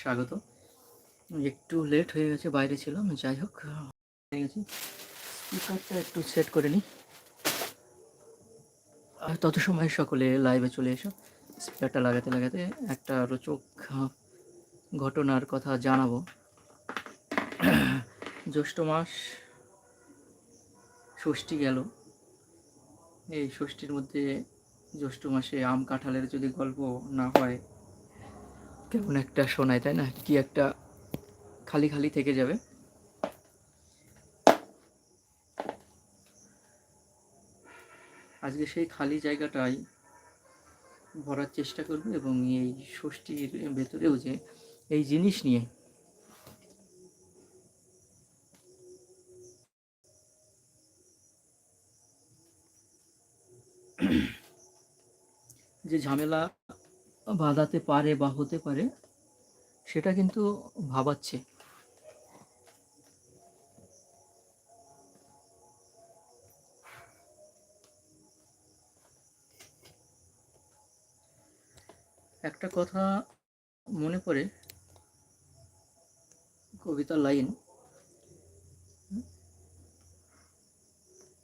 স্বাগত। একটু লেট হয়ে গেছে, বাইরে ছিলাম, যাই হোক, হয়ে গেছি। স্পিকারটা একটু সেট করে নিই। আর তত সময় সকলে লাইভে চলে এসো। স্পিকারটা লাগাতে লাগাতে একটা রোচক ঘটনার কথা জানাব। জ্যৈষ্ঠ মাস ষষ্ঠী গেল। এই ষষ্ঠীর মধ্যে জ্যৈষ্ঠ মাসে আম কাঁঠালের যদি গল্প না হয় কেমন একটা শোনায় তাই না? কি একটা খালি খালি থেকে যাবে। আজকে সেই খালি জায়গাটাই ভরার চেষ্টা করব এবং এই ষষ্ঠীর ভেতরেও যে এই জিনিস নিয়ে যে ঝামেলা বাঁধাতে পারে বা হতে পারে, সেটা কিন্তু ভাবাচ্ছে। একটা কথা মনে পড়ে কবিতা লাইন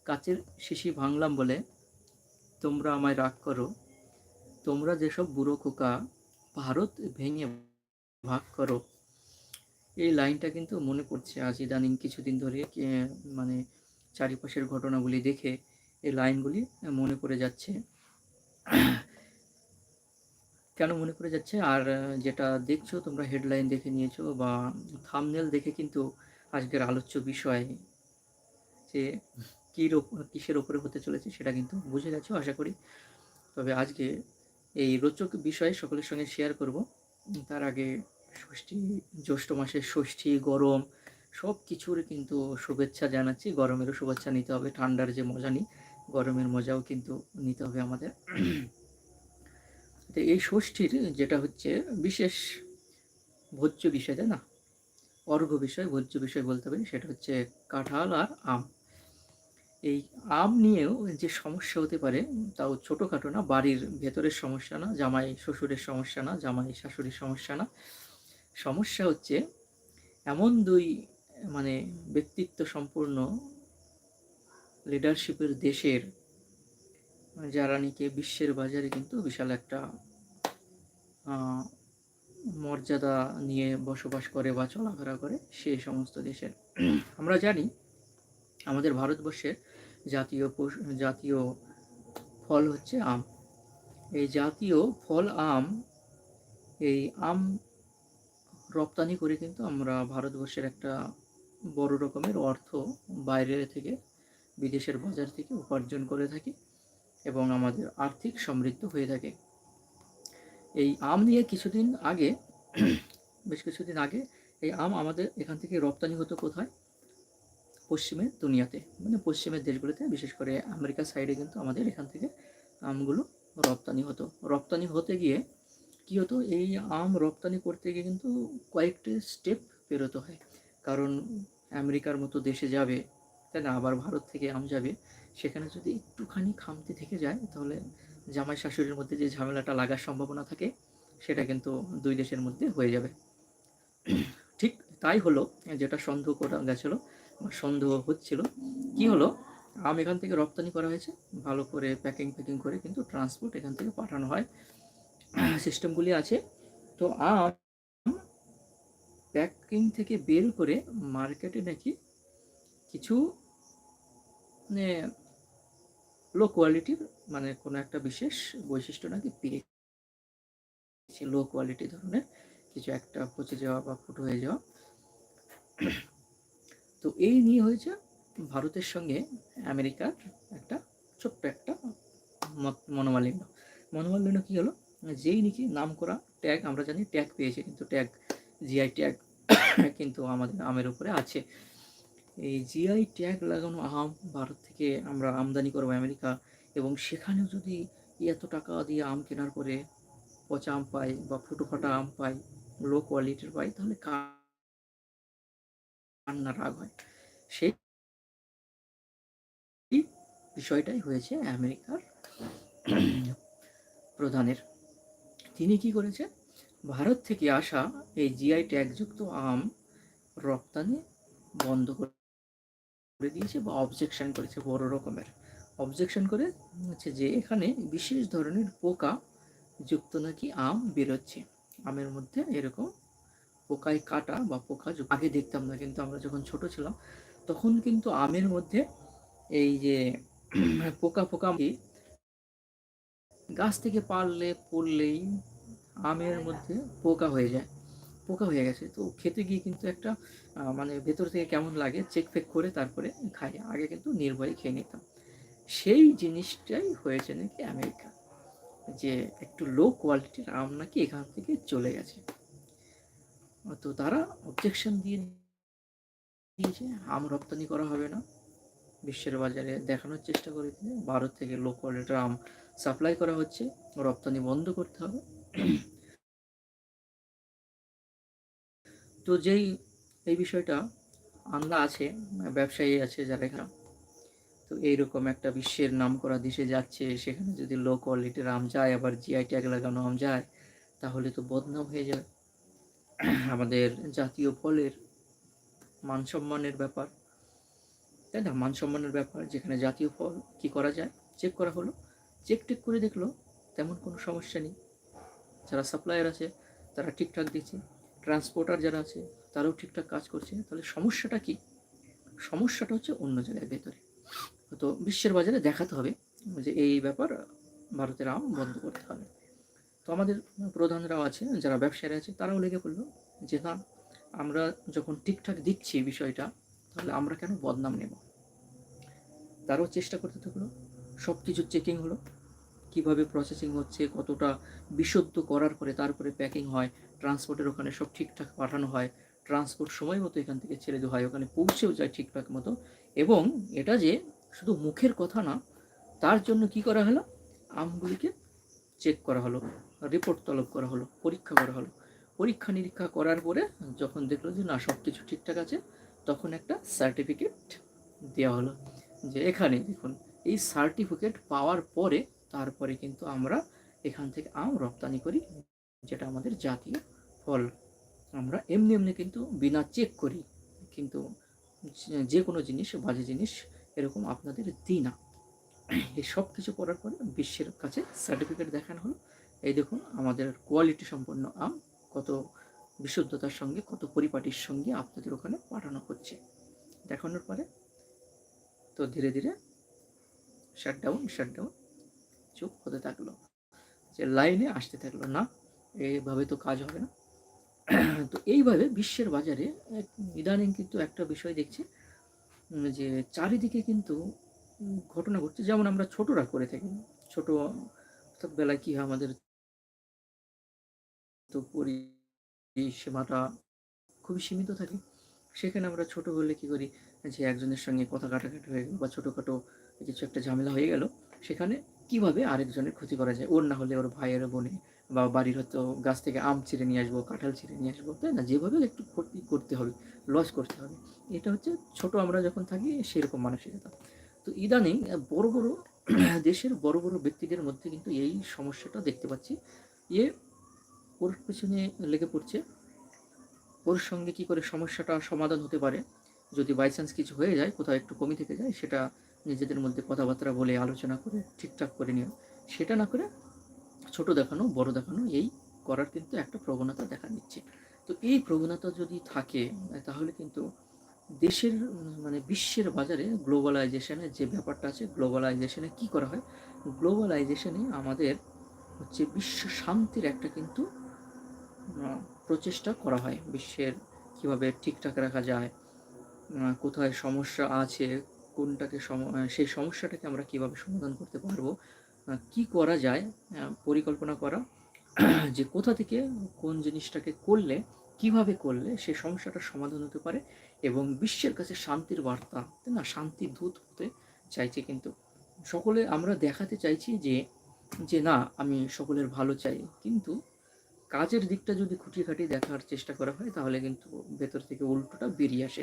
কাচের শিশি ভাঙলাম বলে তোমরা আমায় রাগ করো তোমরা যেসব বুড়ো খোকা, ভারত ভেঙে ভাগ করো। এই লাইনটা কিন্তু মনে পড়ছে আজ ইদানিং কিছুদিন ধরে মানে চারিপাশের ঘটনাগুলি দেখে এই লাইনগুলি মনে পড়ে যাচ্ছে। কেন মনে পড়ে যাচ্ছে? আর যেটা দেখছ, তোমরা হেডলাইন দেখে নিয়েছো বা থামনেল দেখে কিন্তু আজকের আলোচ্য বিষয় যে কির কিসের ওপরে হতে চলেছে সেটা কিন্তু বুঝে গেছো, আশা করি। তবে আজকে এই রোচক বিষয় সকলের সঙ্গে শেয়ার করব। তার আগে ষষ্ঠী, জ্যৈষ্ঠ মাসের ষষ্ঠী, গরম সব কিছুর কিন্তু শুভেচ্ছা জানাচ্ছি। গরমেরও শুভেচ্ছা নিতে হবে, ঠান্ডার যে মজা নিই, গরমের মজাও কিন্তু নিতে হবে আমাদের। তো এই ষষ্ঠীর যেটা হচ্ছে বিশেষ ভোজ্য বিষয়, তাই না? অর্ঘ্য বিষয়, ভোজ্য বিষয় বলতে পারি, সেটা হচ্ছে কাঁঠাল আর আম। এই আম নিয়েও যে সমস্যা হতে পারে, তাও ছোটোখাটো না, বাড়ির ভেতরের সমস্যা না, জামাই শ্বশুরের সমস্যা না, জামাই শাশুড়ির সমস্যা না। সমস্যা হচ্ছে এমন দুই মানে ব্যক্তিত্ব সম্পূর্ণ লিডারশিপের দেশের যারা নাকি বিশ্বের বাজারে কিন্তু বিশাল একটা মর্যাদা নিয়ে বসবাস করে বা চলাফেরা করে সেই সমস্ত দেশের। আমরা জানি আমাদের ভারতবর্ষের জাতীয় জাতীয় ফল হচ্ছে আম। এই জাতীয় ফল আম, এই আম রপ্তানি করে কিন্তু আমরা ভারতবর্ষের একটা বড় রকমের অর্থ বাইরে থেকে, বিদেশের বাজার থেকে উপার্জন করে থাকি এবং আমাদের আর্থিক সমৃদ্ধ হয়ে থাকে। এই আম নিয়ে কিছুদিন আগে, বেশ কিছুদিন আগে এই আম আমাদের এখান থেকে রপ্তানি হতো কোথায়? পশ্চিমের দুনিয়াতে মানে পশ্চিমের দেশগুলোতে, বিশেষ করে আমেরিকার সাইডে কিন্তু আমাদের এখান থেকে আমগুলো রপ্তানি হতো। রপ্তানি হতে গিয়ে কী হতো? এই আম রপ্তানি করতে গিয়ে কিন্তু কয়েকটি স্টেপ পেরোতে হয়। কারণ আমেরিকার মতো দেশে যাবে তাই না আবার ভারত থেকে আম যাবে, সেখানে যদি একটুখানি খামতি থেকে যায়, তাহলে জামাই শাশুড়ির মধ্যে যে ঝামেলাটা লাগার সম্ভাবনা থাকে, সেটা কিন্তু দুই দেশের মধ্যে হয়ে যাবে। ঠিক তাই হলো, যেটা সন্দেহ করা গেছিল বা সন্দেহ হচ্ছিল। কি হলো? আম এখান থেকে রপ্তানি করা হয়েছে। ভালো করে প্যাকিং প্যাকিং করে কিন্তু ট্রান্সপোর্ট এখান থেকে পাঠানো হয়। সিস্টেমগুলি আছে। তো আম প্যাকিং থেকে বের করে মার্কেটে নাকি কিছু মানে লো কোয়ালিটির মানে কোনো একটা বিশেষ বৈশিষ্ট্য নাকি পেয়েছে লো কোয়ালিটি ধরনের কিছু একটা পচে যাওয়া বা ফুটো হয়ে যাওয়া। তো এই নিয়ে হয়েছে ভারতের সঙ্গে আমেরিকার একটা ছোট্ট একটা মনোমালিন্য। মনোমালিন্য কী হলো? যেই নাকি নাম করা ট্যাগ আমরা জানি ট্যাগ পেয়েছে কিন্তু ট্যাগ জিআই ট্যাগ কিন্তু আমাদের আমের উপরে আছে। এই জিআই ট্যাগ লাগানো আম ভারত থেকে আমরা আমদানি করব আমেরিকা এবং সেখানেও যদি এত টাকা দিয়ে আম কেনার পরে পচা আম পাই বা ফুটো ফাটা আম পাই লো কোয়ালিটির পাই, তাহলে না রাগ হয়। সেই বিষয়টাই হয়েছে আমেরিকার প্রধানের। তিনি কি করেছে ভারত থেকে আসা এই জিআই ট্যাগযুক্ত আম রপ্তানি বন্ধ করে দিয়েছে বা অবজেকশন করেছে বড় রকমের। অবজেকশন করে হচ্ছে যে এখানে বিশেষ ধরনের পোকা যুক্ত নাকি আম বেরোচ্ছে। আমের মধ্যে এরকম পোকায় কাটা বা পোকা আগে দেখতাম না কিন্তু আমরা যখন ছোট ছিলাম তখন কিন্তু আমের মধ্যে এই যে পোকা পোকা গাছ থেকে পারলে পড়লেই আমের মধ্যে পোকা হয়ে যায় পোকা হয়ে গেছে। তো খেতে গিয়ে কিন্তু একটা মানে ভেতর থেকে কেমন লাগে চেক ফেক করে তারপরে খাই। আগে কিন্তু নির্ভয়ে খেয়ে নিতাম। সেই জিনিসটাই হয়েছে নাকি আমেরিকা যে একটু লো কোয়ালিটির আম নাকি এখান থেকে চলে গেছে। তো তারা অবজেকশন দিয়ে দিয়েছে, আম রপ্তানি করা হবে না। বিশ্বের বাজারে দেখানোর চেষ্টা করে করেছে ভারত থেকে লো কোয়ালিটির আম সাপ্লাই করা হচ্ছে, রপ্তানি বন্ধ করতে হবে। তো যেই, এই বিষয়টা আন্দা আছে, ব্যবসায়ী আছে যারা এখানে, তো এইরকম একটা বিশ্বের নাম করা দেশে যাচ্ছে, সেখানে যদি লো কোয়ালিটির আম যায়, আবার জিআই ট্যাগ লাগানো আম যায়, তাহলে তো বদনাম হয়ে যাবে। আমাদের জাতীয় ফলের মান সম্মানের ব্যাপার। তাই না? মান সম্মানের ব্যাপার। যেখানে জাতীয় ফল কি করা যায়? চেক করা হলো। চেক টেক করে দেখল। তেমন কোনো সমস্যা নেই। যারা সাপ্লায়ার আছে, তারা ঠিকঠাক দিচ্ছে ট্রান্সপোর্টার যারা আছে, তারাও ঠিকঠাক কাজ করছে। তাহলে সমস্যাটা কি? সমস্যাটা হচ্ছে অন্য জায়গায় ভেতরে। তো বিশ্বের বাজারে দেখাতে হবে যে এই ব্যাপার ভারতের আম বন্ধ করতে হবে। তো আমাদের প্রধানরাও আছে, যারা ব্যবসায়ীরা আছে, তারাও লেগে পড়ল যে, না, আমরা যখন ঠিকঠাক দিচ্ছি বিষয়টা, তাহলে আমরা কেন বদনাম নেব? তারাও চেষ্টা করতে থাকল। সব কিছু চেকিং হলো। কীভাবে প্রসেসিং হচ্ছে, কতটা বিশুদ্ধ করার পরে তারপরে প্যাকিং হয় ট্রান্সপোর্টের ওখানে সব ঠিকঠাক পাঠানো হয় ট্রান্সপোর্ট সময় মতো এখান থেকে ছেড়ে দেওয়া হয়, ওখানে পৌঁছেও যায় ঠিকঠাক মতো। এবং এটা যে, শুধু মুখের কথা না, তার জন্য কি করা হলো? আমগুলিকে চেক করা হলো। রিপোর্ট তলব করা হলো, পরীক্ষা করা হলো। পরীক্ষা নিরীক্ষা করার পরে যখন দেখল যে না সব কিছু ঠিকঠাক আছে, তখন একটা সার্টিফিকেট দেওয়া হলো। যে এখানে দেখুন, এই সার্টিফিকেট পাওয়ার পরে তারপরে কিন্তু আমরা এখান থেকে আম রপ্তানি করি, যেটা আমাদের জাতীয় ফল। আমরা এমনি এমনি কিন্তু বিনা চেক করি, কিন্তু যে কোনো জিনিস, বাজে জিনিস এরকম আপনাদের দিই না। এই সব কিছু করার পরে বিশ্বের কাছে সার্টিফিকেট দেখানো হলো। এই দেখুন, আমাদের কোয়ালিটি সম্পন্ন আম কত বিশুদ্ধতার সঙ্গে, কত পরিপাটির সঙ্গে আপনাদের ওখানে পাঠানো হচ্ছে। দেখানোর পরে তো ধীরে ধীরে শাট ডাউন শাটডাউন শাটডাউন চুপ হতে থাকল। যে লাইনে আসতে থাকল না এইভাবে তো কাজ হবে না। তো এইভাবে বিশ্বের বাজারে ইদানিং কিন্তু একটা বিষয় দেখছি যে চারিদিকে কিন্তু ঘটনা ঘটছে। যেমন আমরা ছোটরা করে থাকি, ছোট বেলায় কি হয় আমাদের তো পরিসীমাটা খুবই সীমিত থাকে। সেখানে আমরা ছোট হলে কি করি, যে একজনের সঙ্গে কথা কাটাকাটি হয়ে গেল বা ছোটোখাটো কিছু একটা ঝামেলা হয়ে গেল, সেখানে কীভাবে আরেকজনের ক্ষতি করা যায়? ওর না হলে ওর ভাইয়ের বোনে বা বাড়ির হয়তো গাছ থেকে আম ছিঁড়ে নিয়ে আসব, কাঁঠাল ছিঁড়ে নিয়ে আসব, তাই না? যেভাবে একটু ক্ষতি করতে হবে লস করতে হবে। এটা হচ্ছে ছোট আমরা যখন থাকি, সেরকম মানসিকতা। তো ইদানিং বড় বড় দেশের বড় বড় ব্যক্তিদের মধ্যে কিন্তু এই সমস্যাটা দেখতে পাচ্ছি ইয়ে ওর পিছনে লেগে পড়ছে। ওর সঙ্গে কি করে সমস্যাটা সমাধান হতে পারে? যদি বাই চান্স কিছু হয়ে যায়, কোথাও একটু কমই থেকে যায়, সেটা নিজেদের মধ্যে কথাবার্তা বলে, আলোচনা করে, ঠিকঠাক করে নিও। সেটা না করে ছোট দেখানো, বড় দেখানো, এই করার কিন্তু একটা প্রবণতা দেখা দিচ্ছে। তো এই প্রবণতা যদি থাকে, তাহলে কিন্তু দেশের মানে বিশ্বের বাজারে গ্লোবালাইজেশনের যে ব্যাপারটা আছে গ্লোবালাইজেশনে কি করা হয়? গ্লোবালাইজেশনে আমাদের হচ্ছে বিশ্ব শান্তির একটা কিন্তু প্রচেষ্টা করা হয় বিশ্বের কীভাবে ঠিকঠাক রাখা যায় কোথায় সমস্যা আছে, কোনটাকে সম সেই সমস্যাটাকে আমরা কীভাবে সমাধান করতে পারব কি করা যায় পরিকল্পনা করা, যে কোথা থেকে কোন জিনিসটাকে করলে, কীভাবে করলে সে সমস্যাটার সমাধান হতে পারে এবং বিশ্বের কাছে শান্তির বার্তা না? শান্তির দূত হতে চাইছে কিন্তু। সকলে আমরা দেখাতে চাইছি যে যে না, আমি সকলের ভালো চাই, কিন্তু কাজের দিকটা যদি খুঁটিয়ে খাটিয়ে দেখার চেষ্টা করা হয়, তাহলে কিন্তু ভেতর থেকে উল্টোটা বেরিয়ে আসে।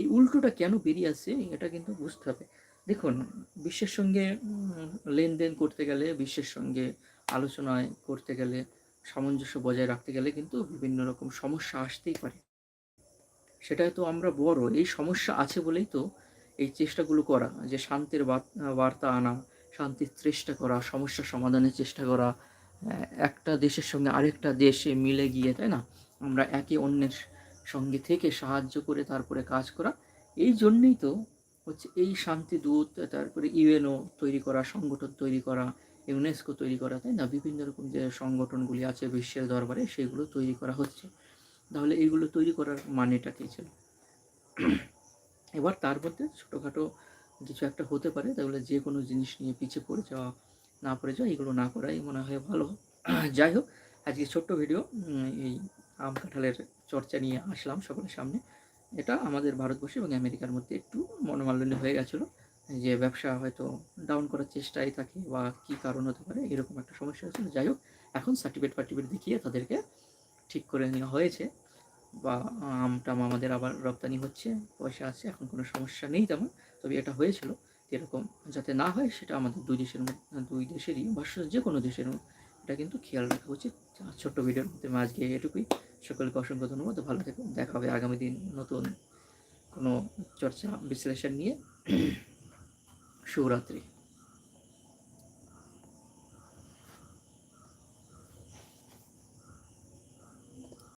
এই উল্টোটা কেন বেরিয়ে আসে, এটা কিন্তু বুঝতে হবে। দেখুন, বিশ্বের সঙ্গে লেনদেন করতে গেলে, বিশ্বের সঙ্গে আলোচনায় করতে গেলে, সামঞ্জস্য বজায় রাখতে গেলে কিন্তু বিভিন্ন রকম সমস্যা আসতেই পারে। সেটাই তো আমরা বড়, এই সমস্যা আছে বলেই তো এই চেষ্টাগুলো করা, যে শান্তির বার্তা আনা, শান্তির চেষ্টা করা, সমস্যা সমাধানের চেষ্টা করা একটা দেশের সঙ্গে আরেকটা দেশে মিলে গিয়ে, তাই না? আমরা একে অন্যের সঙ্গে থেকে সাহায্য করে তারপরে কাজ করা। এই জন্যেই তো হচ্ছে এই শান্তি দূত, তারপরে ইউএনও তৈরি করা, সংগঠন তৈরি করা, ইউনেস্কো তৈরি করা, তাই না? বিভিন্ন রকম যে সংগঠনগুলি আছে বিশ্বের দরবারে, সেগুলো তৈরি করা হচ্ছে। তাহলে এইগুলো তৈরি করার মানেটা কী ছিল? এবার তার মধ্যে ছোটোখাটো কিছু একটা হতে পারে। তাহলে যে কোনো জিনিস নিয়ে পিছিয়ে পড়ে যাওয়া না পড়ে যাওয়া এগুলো না করাই মনে হয় ভালো। যাই হোক আজকে ছোট্ট ভিডিও এই আম কাঁঠালের চর্চা নিয়ে আসলাম সকলের সামনে। এটা আমাদের ভারতবর্ষে এবং আমেরিকার মধ্যে একটু মনোমাল্য হয়ে গেছিল। যে ব্যবসা হয়তো ডাউন করার চেষ্টায় থাকে বা কী কারণ হতে পারে, এরকম একটা সমস্যা হয়েছিল। যাই হোক এখন সার্টিফিকেট ফার্টিফিকেট দেখিয়ে তাদেরকে ঠিক করে নেওয়া হয়েছে। বা আমটাম আমাদের আবার রপ্তানি হচ্ছে, পয়সা আছে, এখন কোনো সমস্যা নেই তেমন, তবে এটা হয়েছিল। এরকম যাতে না হয়, সেটা আমাদের দুই দেশের দুই দেশেরই বা যে কোনো দেশের এটা কিন্তু খেয়াল রাখা উচিত। ছোট্ট ভিডিওর মধ্যে আজকে এটুকুই। সকলকে অসংখ্য ধন্যবাদ। ভালো থেকো দেখা হবে আগামী দিন নতুন কোনো চর্চা বিশ্লেষণ নিয়ে। শুভরাত্রি।